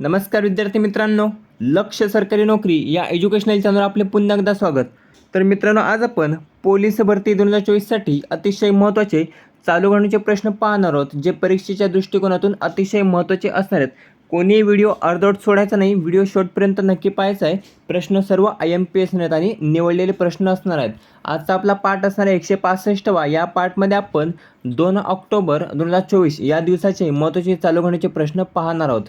नमस्कार विद्यार्थी मित्रांनो लक्ष सरकारी नोकरी या एज्युकेशनल चॅनलवर आपले पुन्हा एकदा स्वागत. तर मित्रांनो आज आपण पोलीस भरती दोन हजार चोवीससाठी अतिशय महत्त्वाचे चालू घडण्याचे प्रश्न पाहणार आहोत जे परीक्षेच्या दृष्टिकोनातून अतिशय महत्त्वाचे असणार आहेत. कोणीही व्हिडिओ अर्धवट सोडायचा नाही व्हिडिओ शॉर्टपर्यंत नक्की पाहायचा आहे. प्रश्न सर्व आय एम पी एस आहेत आणि निवडलेले प्रश्न असणार आहेत. आजचा आपला पाठ असणार आहे एकशे पासष्टवा. या पाठमध्ये आपण दोन ऑक्टोबर दोन हजार चोवीस या दिवसाचे महत्त्वाचे चालू घडण्याचे प्रश्न पाहणार आहोत.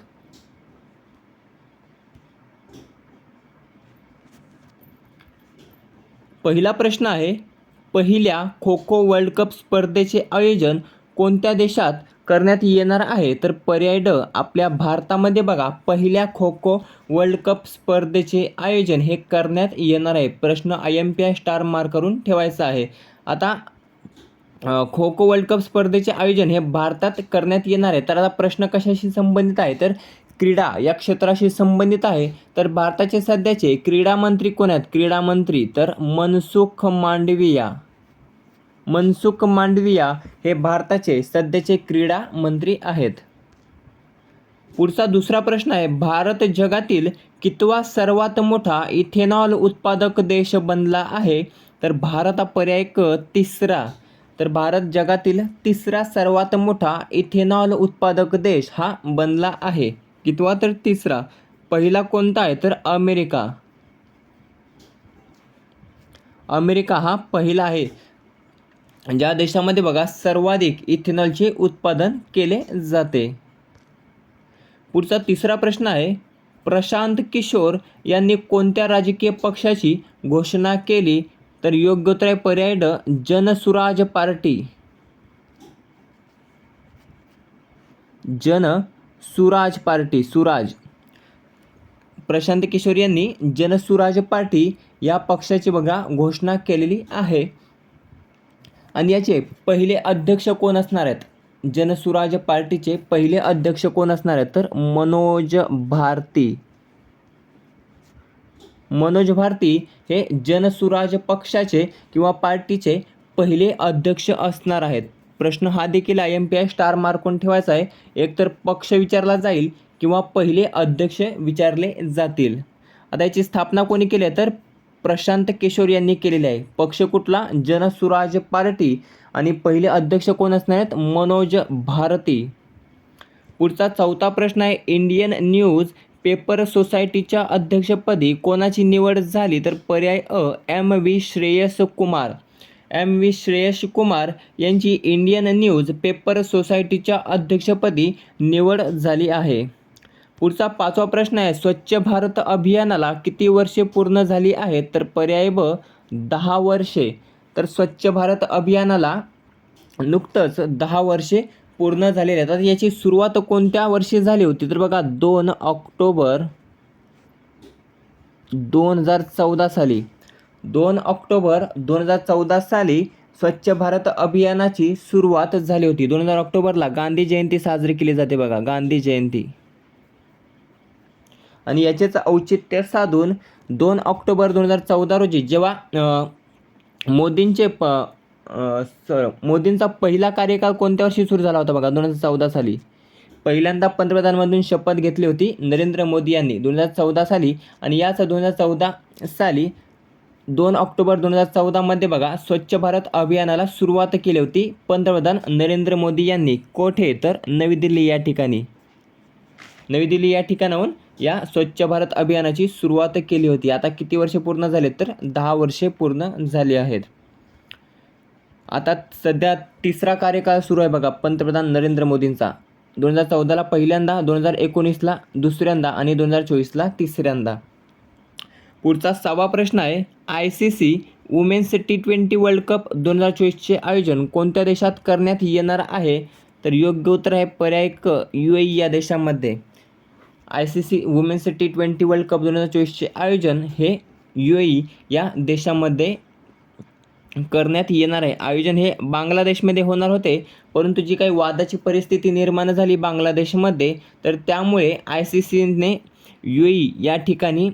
पहिला प्रश्न आहे पहिल्या खो खो वर्ल्ड कप स्पर्धेचे आयोजन कोणत्या देशात करण्यात येणार आहे? तर पर्याय ड आपल्या भारतामध्ये बघा पहिल्या खो खो वर्ल्ड कप स्पर्धेचे आयोजन हे करण्यात येणार आहे. प्रश्न I M P I star mark करून ठेवायचा आहे. आता खो खो वर्ल्ड कप स्पर्धेचे आयोजन हे भारतात करण्यात येणार आहे. तर आता प्रश्न कशाशी संबंधित आहे? तर क्रीडा या क्षेत्राशी संबंधित आहे. तर भारताचे सध्याचे क्रीडा मंत्री कोण आहेत? क्रीडा मंत्री तर मनसुख मांडविया. मनसुख मांडविया हे भारताचे सध्याचे क्रीडा मंत्री आहेत. पुढचा दुसरा प्रश्न आहे भारत जगातील कितवा सर्वात मोठा इथेनॉल उत्पादक देश बनला आहे? तर भारत हा पर्याय क तिसरा. तर भारत जगातील तिसरा सर्वात मोठा इथेनॉल उत्पादक देश हा बनला आहे. किंवा तर तिसरा. पहिला कोणता आहे? तर अमेरिका. अमेरिका हा पहिला आहे. ज्या देशामध्ये बघा सर्वाधिक इथेनॉलचे उत्पादन केले जाते. पुढचा तिसरा प्रश्न आहे प्रशांत किशोर यांनी कोणत्या राजकीय पक्षाची घोषणा केली? तर योग्य उत्तर पर्याय ड जनसुराज पार्टी. जन सुराज पार्टी सुराज. प्रशांत किशोर यांनी जनसुराज पार्टी या पक्षाची बघा घोषणा केलेली आहे. आणि याचे पहिले अध्यक्ष कोण असणार आहेत? जनसुराज पार्टीचे पहिले अध्यक्ष कोण असणार आहेत? तर मनोज भारती. मनोज भारती हे जनसुराज पक्षाचे किंवा पार्टीचे पहिले अध्यक्ष असणार आहेत. प्रश्न हा देखील I M P I star मार्कून ठेवायचा आहे. एकतर पक्ष विचारला जाईल किंवा पहिले अध्यक्ष विचारले जातील. आता याची स्थापना कोणी केली आहे? तर प्रशांत किशोर यांनी केलेली आहे. पक्ष कुठला? जनसुराज पार्टी. आणि पहिले अध्यक्ष कोण असणार आहेत? मनोज भारती. पुढचा चौथा प्रश्न आहे. इंडियन न्यूज पेपर सोसायटीच्या अध्यक्षपदी कोणाची निवड झाली? तर पर्याय अ M V Shreyas Kumar. M V Shreyash Kumar यांची इंडियन न्यूज पेपर सोसायटीच्या अध्यक्षपदी निवड झाली आहे. पुढचा पाचवा प्रश्न आहे स्वच्छ भारत अभियानाला किती वर्षे पूर्ण झाली आहेत? तर पर्याय ब दहा वर्षे. तर स्वच्छ भारत अभियानाला नुकतंच दहा वर्षे पूर्ण झालेले आहेत. याची सुरुवात कोणत्या वर्षी झाली होती? तर बघा दोन ऑक्टोबर दोन हजार चौदा साली. दोन ऑक्टोबर दोन हजार चौदा साली स्वच्छ भारत अभियानाची सुरुवात झाली होती. दोन हजार ऑक्टोबरला गांधी जयंती साजरी केली जाते बघा. गांधी जयंती. आणि याचेच औचित्य साधून दोन ऑक्टोबर दोन हजार चौदा रोजी जेव्हा मोदींचे प सर मोदींचा पहिला कार्यकाळ कोणत्या वर्षी सुरू झाला होता बघा? दोन हजार चौदा साली. पहिल्यांदा पंतप्रधानमधून शपथ घेतली होती नरेंद्र मोदी यांनी दोन हजार चौदा साली. आणि याच दोन हजार चौदा साली दोन ऑक्टोबर दोन हजार चौदामध्ये बघा स्वच्छ भारत अभियानाला सुरुवात केली होती पंतप्रधान नरेंद्र मोदी यांनी. कोठे? तर नवी दिल्ली या ठिकाणी. नवी दिल्ली या ठिकाणाहून या स्वच्छ भारत अभियानाची सुरुवात केली होती. आता किती वर्षे पूर्ण झाले तर दहा वर्षे पूर्ण झाली आहेत. आता सध्या तिसरा कार्यकाळ सुरू आहे बघा पंतप्रधान नरेंद्र मोदींचा. दोन हजार चौदाला पहिल्यांदा दोन हजार एकोणीसला दुसऱ्यांदा आणि दोन हजार चोवीसला तिसऱ्यांदा. पुढचा सहावा प्रश्न आहे I C C women's T twenty world cup दोन हजार चोवीसचे आयोजन कोणत्या देशात करण्यात येणार आहे? तर योग्य उत्तर आहे पर्याय क यू ए या देशामध्ये. I C C women's T twenty world cup दोन हजार चोवीसचे आयोजन हे यू ए या देशामध्ये करण्यात येणार आहे. आयोजन हे बांगलादेशमध्ये होणार होते परंतु जी काही वादाची परिस्थिती निर्माण झाली बांगलादेशमध्ये तर त्यामुळे आय सी सीने यू ए या ठिकाणी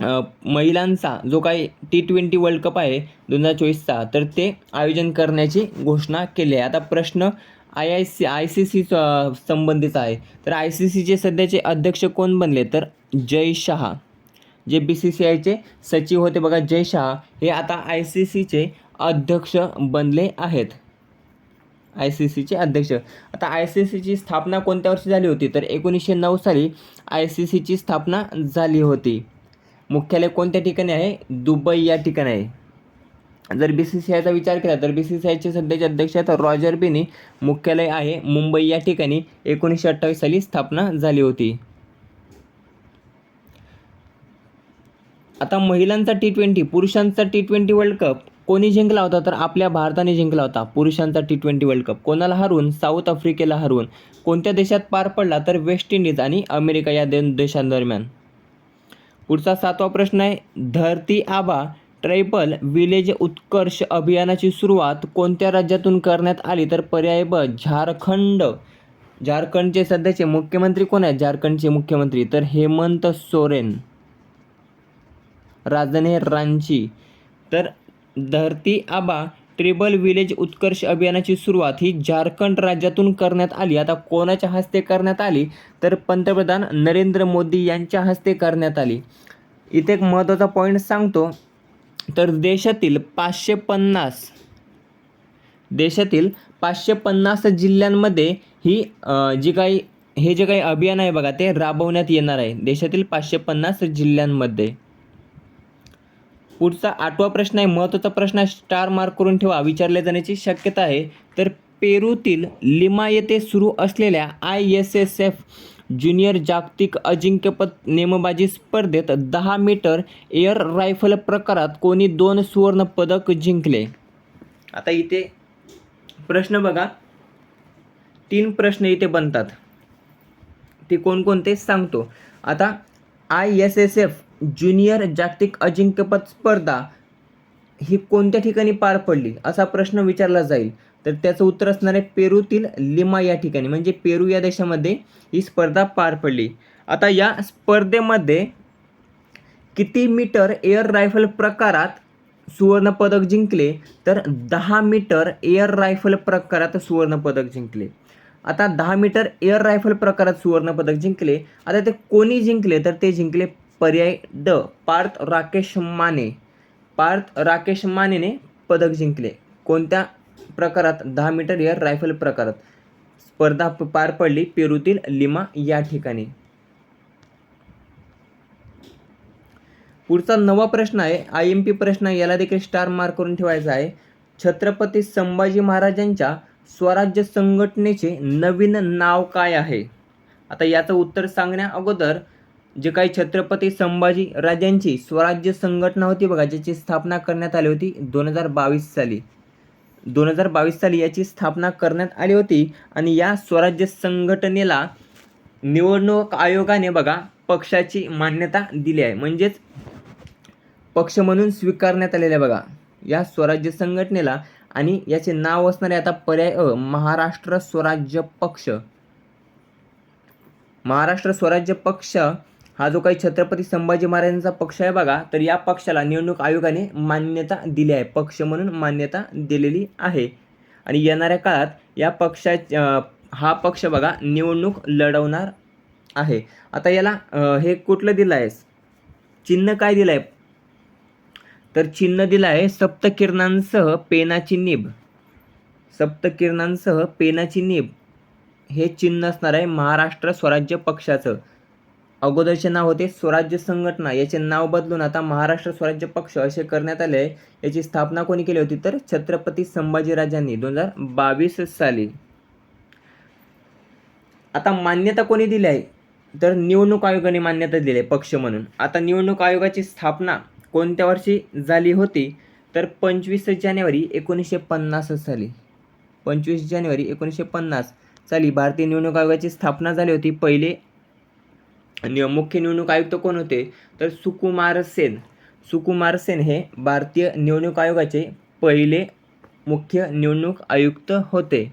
महिलांचा जो काही टी ट्वेंटी वर्ल्ड कप आहे दोन हजार चोवीसचा तर ते आयोजन करण्याची घोषणा केली आहे. आता प्रश्न I I C I C C संबंधित आहे. तर आय सी सीचे सध्याचे अध्यक्ष कोण बनले? तर जय शहा. जे बी सी सी आयचे सचिव होते बघा जय शहा हे आता आय सी सीचे अध्यक्ष बनले आहेत. आय सी सीचे अध्यक्ष. आता आय सी सीची स्थापना कोणत्या वर्षी झाली होती? तर एकोणीसशे नऊ साली आय सी सीची स्थापना झाली होती. मुख्यालय कोणत्या ठिकाणी आहे? दुबई या ठिकाणी आहे. जर बी सी सी आयचा विचार केला तर बी सी सी आयचे सध्याचे अध्यक्ष आहेत रॉजर बिनी. मुख्यालय आहे मुंबई या ठिकाणी. एकोणीसशे अठ्ठावीस साली स्थापना झाली होती. आता महिलांचा टी ट्वेंटी पुरुषांचा टी ट्वेंटी वर्ल्ड कप कोणी जिंकला होता? तर आपल्या भारताने जिंकला होता. पुरुषांचा टी ट्वेंटी वर्ल्ड कप कोणाला हरवून? साऊथ आफ्रिकेला हरवून. कोणत्या देशात पार पडला? तर वेस्ट इंडिज आणि अमेरिका या दोन देशांदरम्यान. पुढचा सातवा प्रश्न आहे धरती आबा ट्रायबल विलेज उत्कर्ष अभियानाची सुरुवात कोणत्या राज्यातून करण्यात आली? तर पर्याय ब झारखंड. झारखंडचे सध्याचे मुख्यमंत्री कोण आहेत? झारखंडचे मुख्यमंत्री तर हेमंत सोरेन. राजधानी रांची. तर धरती आबा ट्रिबल विलेज उत्कर्ष अभियानाची सुरुवात ही झारखंड राज्यातून करण्यात आली. आता कोणाच्या हस्ते करण्यात आली? तर पंतप्रधान नरेंद्र मोदी यांच्या हस्ते करण्यात आली. इथे एक महत्त्वाचा पॉईंट सांगतो. तर देशातील पाचशे पन्नास देशातील पाचशे पन्नास जिल्ह्यांमध्ये ही जी काही हे जे काही अभियान आहे बघा ते राबवण्यात येणार आहे. देशातील पाचशे पन्नास जिल्ह्यांमध्ये. पुढचा आठवा प्रश्न आहे महत्त्वाचा प्रश्न आहे स्टार मार्क करून ठेवा विचारले जाण्याची शक्यता आहे. तर पेरूतील लिमा येथे सुरू असलेल्या I S S F junior जागतिक अजिंक्यपद नेमबाजी स्पर्धेत दहा मीटर एअर रायफल प्रकारात कोणी दोन सुवर्ण पदक जिंकले? आता इथे प्रश्न बघा. तीन प्रश्न इथे बनतात. ते कोणकोणते? सांगतो. आता I S S F junior जागतिक अजिंक्यपद स्पर्धा ही कोणत्या ठिकाणी पार पडली? असा प्रश्न विचारला जाईल. तर त्याचं उत्तर असणार आहे पेरूतील लिमा या ठिकाणी. म्हणजे पेरू या देशामध्ये ही स्पर्धा पार पडली. आता या स्पर्धेमध्ये किती मीटर एअर रायफल प्रकारात सुवर्णपदक जिंकले? तर दहा मीटर एअर रायफल प्रकारात सुवर्णपदक जिंकले. आता दहा मीटर एअर रायफल प्रकारात सुवर्णपदक जिंकले. आता ते कोणी जिंकले? तर ते जिंकले पर्याय ड. पार्थ राकेश माने. पार्थ राकेश मानेने पदक जिंकले. कोणत्या प्रकारात? दहा मीटर एअर रायफल प्रकारात. स्पर्धा पार पडली पेरूतील लिमा या ठिकाणी. पुढचा नवा प्रश्न आहे. आय एम पी प्रश्न याला देखील स्टार मार्क करून ठेवायचा आहे. छत्रपती संभाजी महाराजांच्या स्वराज्य संघटनेचे नवीन नाव काय आहे? आता याचं उत्तर सांगण्या अगोदर जे काही छत्रपती संभाजी राजांची स्वराज्य संघटना होती बघा ज्याची स्थापना करण्यात आली होती दोन हजार बावीस साली. दोन हजार बावीस साली याची स्थापना करण्यात आली होती आणि या स्वराज्य संघटनेला निवडणूक आयोगाने बघा पक्षाची मान्यता दिली आहे. म्हणजेच पक्ष म्हणून स्वीकारण्यात आलेले बघा या स्वराज्य संघटनेला आणि याचे नाव असणारे आता पर्याय अ महाराष्ट्र स्वराज्य पक्ष. महाराष्ट्र स्वराज्य पक्ष हा जो काही छत्रपती संभाजी महाराजांचा पक्ष आहे बघा तर या पक्षाला निवडणूक आयोगाने मान्यता दिली आहे. पक्ष म्हणून मान्यता दिलेली आहे. आणि येणाऱ्या काळात या पक्षा हा पक्ष बघा निवडणूक लढवणार आहे. आता याला हे कुठलं दिलं आहे चिन्ह काय दिलं आहे? तर चिन्ह दिलं आहे सप्तकिरणांसह पेनाची निब. सप्तकिरणांसह पेनाची निब. हे चिन्ह असणार आहे महाराष्ट्र स्वराज्य पक्षाचं. अगोदरचे नाव होते स्वराज्य संघटना. याचे नाव बदलून आता महाराष्ट्र स्वराज्य पक्ष असे करण्यात आले. आहे याची स्थापना कोणी केली होती? तर छत्रपती संभाजीराजांनी दोन हजार बावीस साली. आता मान्यता कोणी दिली आहे? तर निवडणूक आयोगाने मान्यता दिली आहे पक्ष म्हणून. आता निवडणूक आयोगाची स्थापना कोणत्या वर्षी झाली होती? तर पंचवीस जानेवारी एकोणीसशे पन्नास साली. पंचवीस जानेवारी एकोणीसशे पन्नास साली भारतीय निवडणूक आयोगाची स्थापना झाली होती. पहिले नि- मुख्य निवडणूक आयुक्त कोण होते? तर सुकुमार सेन. सुकुमार सेन हे भारतीय निवडणूक आयोगाचे पहिले मुख्य निवडणूक आयुक्त होते.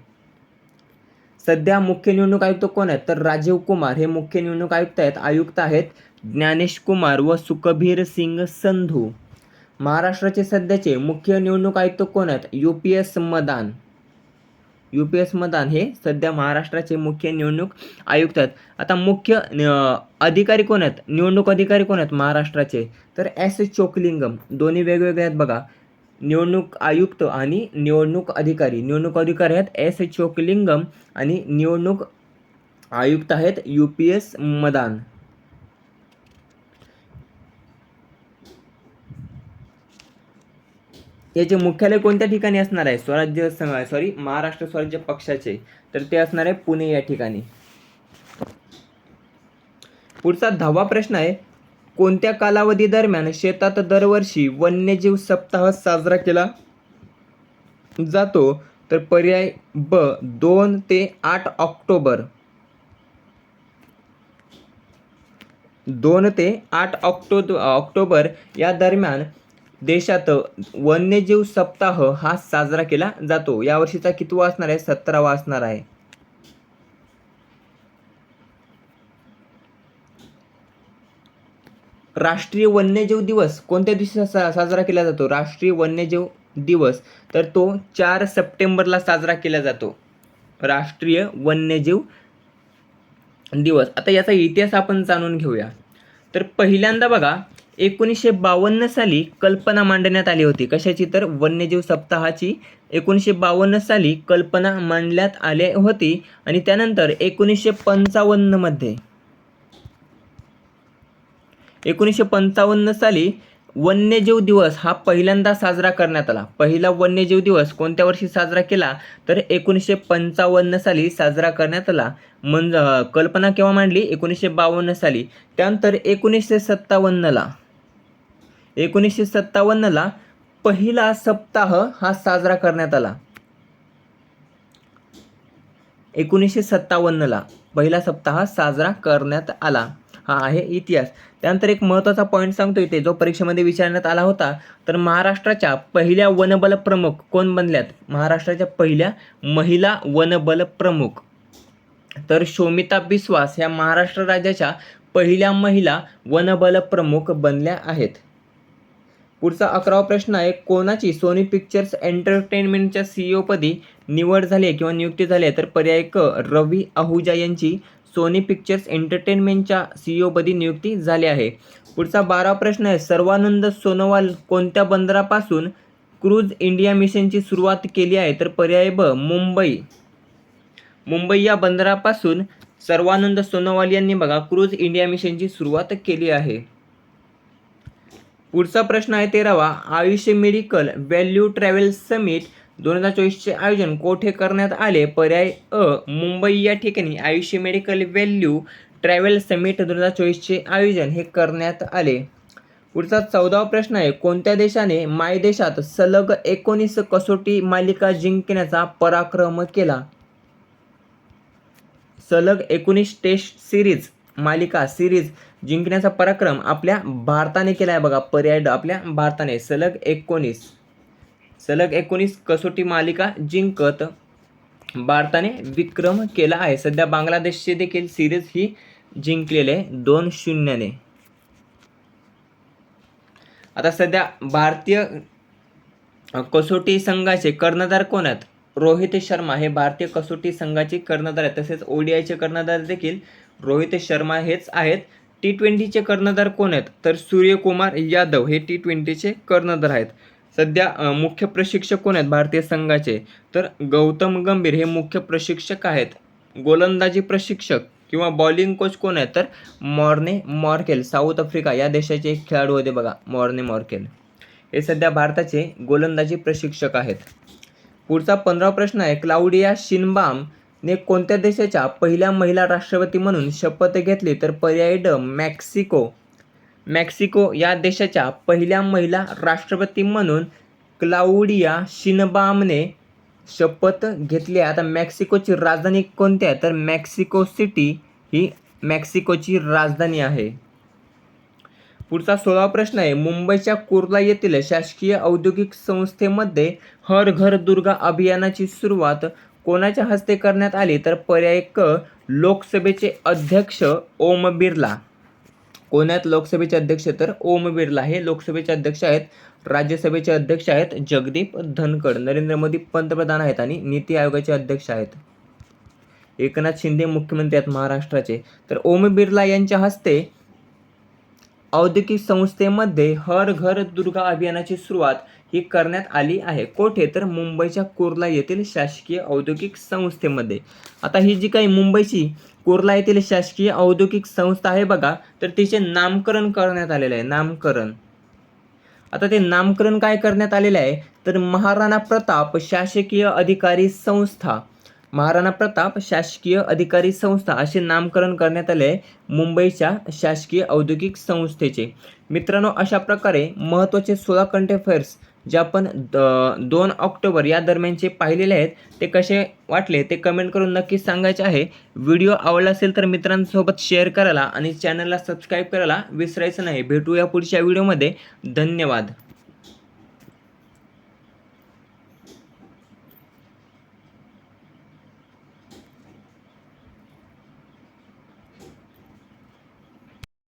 सध्या मुख्य निवडणूक आयुक्त कोण आहेत? तर राजीव कुमार हे मुख्य निवडणूक आयुक्त आहेत. आयुक्त आहेत ज्ञानेश कुमार व सुखबीर सिंग संधू. महाराष्ट्राचे सध्याचे मुख्य निवडणूक आयुक्त कोण आहेत? U P S Madan. U P S Madan हे सध्या महाराष्ट्राचे मुख्य निवडणूक आयुक्त आहेत. आता मुख्य अधिकारी कोण आहेत? निवडणूक अधिकारी कोण आहेत महाराष्ट्राचे? तर एस चोकलिंगम. दोन्ही वेगवेगळे आहेत बघा. निवडणूक आयुक्त आणि निवडणूक अधिकारी. निवडणूक अधिकारी आहेत एस चोकलिंगम आणि निवडणूक आयुक्त आहेत यू पी एस मदान याचे मुख्यालय कोणत्या ठिकाणी असणार आहे? स्वराज्य सॉरी महाराष्ट्र स्वराज्य पक्षाचे. तर ते असणार आहे पुणे या ठिकाणी. पुढचा दहावा प्रश्न आहे कोणत्या कालावधी दरम्यान शेतात दरवर्षी वन्यजीव सप्ताह साजरा केला जातो? तर पर्याय ब दोन ते आठ ऑक्टोबर. दोन ते आठ ऑक्टो ऑक्टोबर या दरम्यान देशात वन्यजीव सप्ताह हा साजरा केला जातो. यावर्षीचा कितवा असणार आहे? सतरावा असणार आहे. राष्ट्रीय वन्यजीव दिवस कोणत्या दिवशी सा साजरा केला जातो? राष्ट्रीय वन्यजीव दिवस तर तो चार सप्टेंबरला साजरा केला जातो. राष्ट्रीय वन्यजीव दिवस. आता याचा इतिहास आपण जाणून घेऊया. तर पहिल्यांदा बघा एकोणीसशे बावन्न साली कल्पना मांडण्यात आली होती. कशाची? तर वन्यजीव सप्ताहाची. एकोणीसशे बावन्न साली कल्पना मांडण्यात आली होती आणि त्यानंतर एकोणीसशे पंचावन्नमध्ये एकोणीसशे पंचावन्न साली वन्यजीव दिवस हा पहिल्यांदा साजरा करण्यात आला. पहिला वन्यजीव दिवस कोणत्या वर्षी साजरा केला? तर एकोणीसशे पंचावन्न साली साजरा करण्यात आला. म्हणजे कल्पना केव्हा मांडली? एकोणीसशे बावन्न साली. त्यानंतर एकोणीसशे सत्तावन्नला. एकोणीसशे सत्तावन्नला पहिला सप्ताह हा साजरा करण्यात आला. एकोणीसशे सत्तावन्नला पहिला सप्ताह साजरा करण्यात आला. हा आहे इतिहास. त्यानंतर एक महत्त्वाचा पॉईंट सांगतो इथे. जो परीक्षेमध्ये विचारण्यात आला होता तर महाराष्ट्राच्या पहिल्या वनबल प्रमुख कोण बनल्यात? महाराष्ट्राच्या पहिल्या महिला वनबल प्रमुख. तर शोमिता बिस्वास ह्या महाराष्ट्र राज्याच्या पहिल्या महिला वनबल प्रमुख बनल्या आहेत. पुढचा अकरावा प्रश्न आहे कोणाची सोनी पिक्चर्स एंटरटेनमेंटच्या सीईओपदी निवड झाली आहे किंवा नियुक्ती झाली आहे? तर पर्याय क रवी आहुजा यांची सोनी पिक्चर्स एंटरटेनमेंटच्या सीईओपदी नियुक्ती झाली आहे. पुढचा बारा प्रश्न आहे सर्वानंद सोनोवाल कोणत्या बंदरापासून क्रूज इंडिया मिशनची सुरुवात केली आहे? तर पर्याय ब मुंबई. मुंबई या बंदरापासून सर्वानंद सोनोवाल यांनी बघा क्रूज इंडिया मिशनची सुरुवात केली आहे. पुढचा प्रश्न आहे तेरावा. आयुष्य मेडिकल व्हॅल्यू ट्रॅव्हल समिट दोन हजार चोवीसचे आयोजन कोठे करण्यात आले? पर्याय अ मुंबई. या ठिकाणी आयुष्य मेडिकल व्हॅल्यू ट्रॅव्हल समिट दोन हजार चोवीसचे आयोजन हे करण्यात आले. पुढचा चौदावा प्रश्न आहे कोणत्या देशाने मायदेशात सलग एकोणीस कसोटी मालिका जिंकण्याचा पराक्रम केला? सलग एकोणीस टेस्ट सिरीज मालिका सिरीज जिंकण्याचा पराक्रम आपल्या भारताने केला आहे बघा. पर्याय ड आपल्या भारताने. सलग एकोणीस. सलग एकोणीस कसोटी मालिका जिंकत भारताने विक्रम केला आहे. सध्या बांगलादेशचे देखील सिरीज ही जिंकलेले दोन शून्यने. आता सध्या भारतीय कसोटी संघाचे कर्णधार कोण आहेत? रोहित शर्मा. हे भारतीय कसोटी संघाचे कर्णधार आहेत. तसेच ओडीआयचे कर्णधार देखील रोहित शर्मा हेच आहेत. टी ट्वेंटीचे कर्णधार कोण आहेत? तर सूर्यकुमार यादव हे टी ट्वेंटीचे कर्णधार आहेत. सध्या मुख्य प्रशिक्षक कोण आहेत? भारतीय संघाचे. तर गौतम गंभीर हे मुख्य प्रशिक्षक आहेत. गोलंदाजी प्रशिक्षक किंवा बॉलिंग कोच कोण आहेत? तर मॉर्ने मॉर्केल साऊथ आफ्रिका या देशाचे एक खेळाडू होते बघा मॉर्ने मॉर्केल. हे सध्या भारताचे गोलंदाजी प्रशिक्षक आहेत. पुढचा पंधरा प्रश्न आहे. क्लाउडिया शिनबाम ने कोणत्या देशाच्या पहिल्या महिला राष्ट्रपती म्हणून शपथ घेतली तर पर्याय ड मेक्सिको? मेक्सिको या देशाच्या पहिल्या महिला राष्ट्रपती म्हणून क्लाउडिया शिनबामने शपथ घेतली आहे. आता मेक्सिकोची राजधानी कोणती आहे? तर मेक्सिको सिटी ही मेक्सिकोची राजधानी आहे. पुढचा सोळावा प्रश्न आहे. मुंबईच्या कुर्ला येथील शासकीय औद्योगिक संस्थेमध्ये हर घर दुर्गा अभियानाची सुरुवात कोणाच्या हस्ते करण्यात आली तर पर्याय क लोकसभेचे अध्यक्ष ओम बिर्ला. कोण्यात लोकसभेचे अध्यक्ष तर ओम बिर्ला. हे लोकसभेचे अध्यक्ष आहेत राज्यसभेचे अध्यक्ष आहेत जगदीप धनखड. नरेंद्र मोदी पंतप्रधान आहेत आणि नीती आयोगाचे अध्यक्ष आहेत. एकनाथ शिंदे मुख्यमंत्री आहेत महाराष्ट्राचे. तर ओम बिर्ला यांच्या हस्ते औद्योगिक संस्थेमध्ये हर घर दुर्गा अभियानाची सुरुवात ही करण्यात आली आहे. कोठे? तर मुंबईच्या कुर्ला येथील शासकीय औद्योगिक संस्थेमध्ये. आता ही जी काही मुंबईची कुर्ला येथील शासकीय औद्योगिक संस्था आहे बघा तर तिचे नामकरण करण्यात आलेले आहे. नामकरण. आता ते नामकरण काय करण्यात आलेले आहे? तर महाराणा प्रताप शासकीय अधिकारी संस्था. महाराणा प्रताप शासकीय अधिकारी संस्था असे नामकरण करण्यात आले आहे मुंबईच्या शासकीय औद्योगिक संस्थेचे. मित्रांनो अशा प्रकारे महत्त्वाचे सोळा कंट अफेअर्स जे आपण द दोन ऑक्टोबर या दरम्यानचे पाहिलेले आहेत ते कसे वाटले ते कमेंट करून नक्कीच सांगायचे आहे. व्हिडिओ आवडला असेल तर मित्रांसोबत शेअर करायला आणि चॅनलला सबस्क्राईब करायला विसरायचं नाही. भेटूया पुढच्या व्हिडिओमध्ये धन्यवाद.